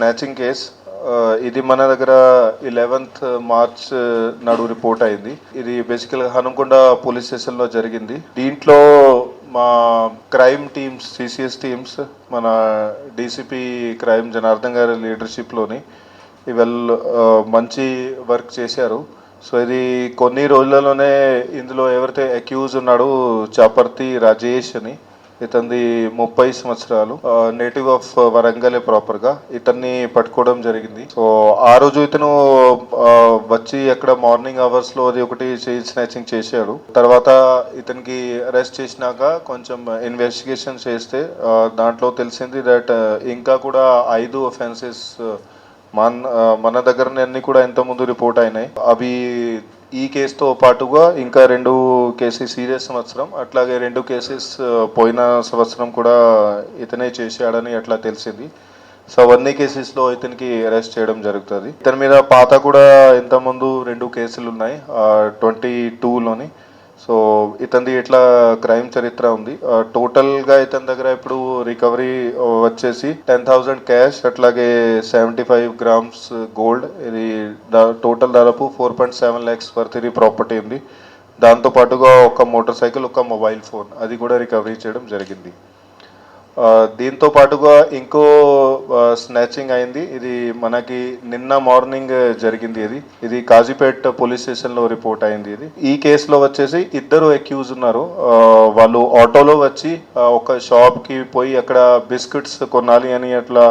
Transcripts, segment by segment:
Snatching case uh, ఇది మన దగ్గర ఇలెవెన్త్ మార్చ్ uh, నాడు రిపోర్ట్ అయింది. ఇది బేసికల్గా హనుకొండ పోలీస్ స్టేషన్లో జరిగింది. దీంట్లో మా క్రైమ్ టీమ్స్ సిసిఎస్ టీమ్స్ మన డీసీపీ క్రైమ్ జనార్దన్ గారి లీడర్షిప్లోని ఇవాళ uh, మంచి వర్క్ చేశారు. సో ఇది కొన్ని రోజులలోనే ఇందులో ఎవరైతే అక్యూజ్ ఉన్నాడో చాపర్తి రాజేష్ అని ఇతనిది ముప్పై సంవత్సరాలు. నేటివ్ ఆఫ్ వరంగలే ప్రాపర్గా ఇతన్ని పట్టుకోవడం జరిగింది. సో ఆ రోజు ఇతను వచ్చి అక్కడ మార్నింగ్ అవర్స్లో అది ఒకటి చైన్ స్నాచింగ్ చేశాడు. తర్వాత ఇతనికి అరెస్ట్ చేసినాక కొంచెం ఇన్వెస్టిగేషన్ చేస్తే దాంట్లో తెలిసింది దట్ ఇంకా కూడా ఐదు ఒఫెన్సెస్ మన మన దగ్గరనే అన్ని కూడా ఇంతకుముందు రిపోర్ట్ అయినాయి. అవి ఈ కేసుతో పాటుగా ఇంకా రెండు కేసెస్ సీరియస్ సంవత్సరం అట్లాగే రెండు కేసెస్ పోయిన సంవత్సరం కూడా ఇతనే చేశాడని అట్లా తెలిసింది. సో అవన్నీ కేసెస్లో ఇతనికి అరెస్ట్ చేయడం జరుగుతుంది. ఇతని మీద పాత కూడా ఇంతకుముందు రెండు కేసులు ఉన్నాయి ట్వంటీ టూలోని. సో ఇతనిది ఇట్లా క్రైమ్ చరిత్ర ఉంది. టోటల్గా ఇతని దగ్గర ఇప్పుడు రికవరీ వచ్చేసి టెన్ థౌజండ్ క్యాష్ అట్లాగే సెవెంటీ ఫైవ్ గ్రామ్స్ గోల్డ్. ఇది దా- టోటల్ దాదాపు four point seven lakhs worth ఇది ప్రాపర్టీ ఉంది. దాంతో పాటుగా ఒక మోటార్ సైకిల్ ఒక మొబైల్ ఫోన్. అది కూడా రికవరీ చేయడం జరిగింది. దీంతో పాటుగా ఇంకో స్నాచింగ్ అయింది. ఇది మనకి నిన్న మార్నింగ్ జరిగింది ఇది. ఇది కాజీపేట్ పోలీస్ స్టేషన్లో రిపోర్ట్ అయింది ఇది. ఈ కేసులో వచ్చేసి ఇద్దరు అక్యూజ్ ఉన్నారు. వాళ్ళు ఆటోలో వచ్చి ఒక షాప్కి పోయి అక్కడ బిస్కెట్స్ కొనాలి అని అట్లా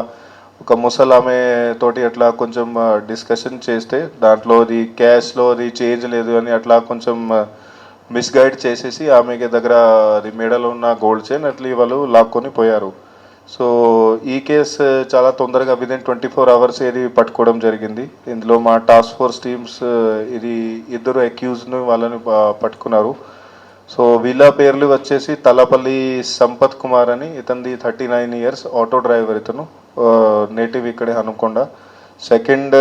ఒక ముసలామె తోటి అట్లా కొంచెం డిస్కషన్ చేస్తే దాంట్లో అది క్యాష్లో అది చేంజ్ లేదు అని అట్లా కొంచెం మిస్గైడ్ చేసేసి ఆమెకి దగ్గర అది మేడలో ఉన్న గోల్డ్ చైన్ అట్లా వాళ్ళు లాక్కొని పోయారు. సో ఈ కేసు uh, చాలా తొందరగా విదిన్ ట్వంటీ ఫోర్ అవర్స్ ఇది పట్టుకోవడం జరిగింది. ఇందులో మా టాస్క్ ఫోర్స్ టీమ్స్ ఇది ఇద్దరు అక్యూజ్ను వాళ్ళని పట్టుకున్నారు. సో వీళ్ళ పేర్లు వచ్చేసి తలపల్లి సంపత్ కుమార్ అని ఇతనిది thirty nine years auto driver ఇతను uh, నేటివ్ ఇక్కడే హనుకొండ. సెకండ్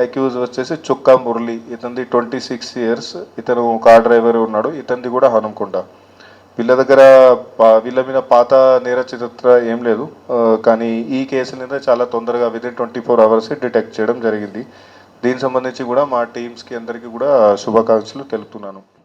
అక్యూజ్ వచ్చేసి చుక్కా మురళి. ఇతనిది ట్వంటీ సిక్స్ ఇయర్స్. ఇతను కార్ డ్రైవర్ ఉన్నాడు. ఇతనిది కూడా హనుమకొండ. వీళ్ళ దగ్గర పా- వీళ్ళ మీద పాత నేర చరిత్ర ఏం లేదు. కానీ ఈ కేసు మీద చాలా తొందరగా within twenty four hours detect చేయడం జరిగింది. దీనికి సంబంధించి కూడా మా టీమ్స్కి అందరికీ కూడా శుభాకాంక్షలు తెలుపుతున్నాను.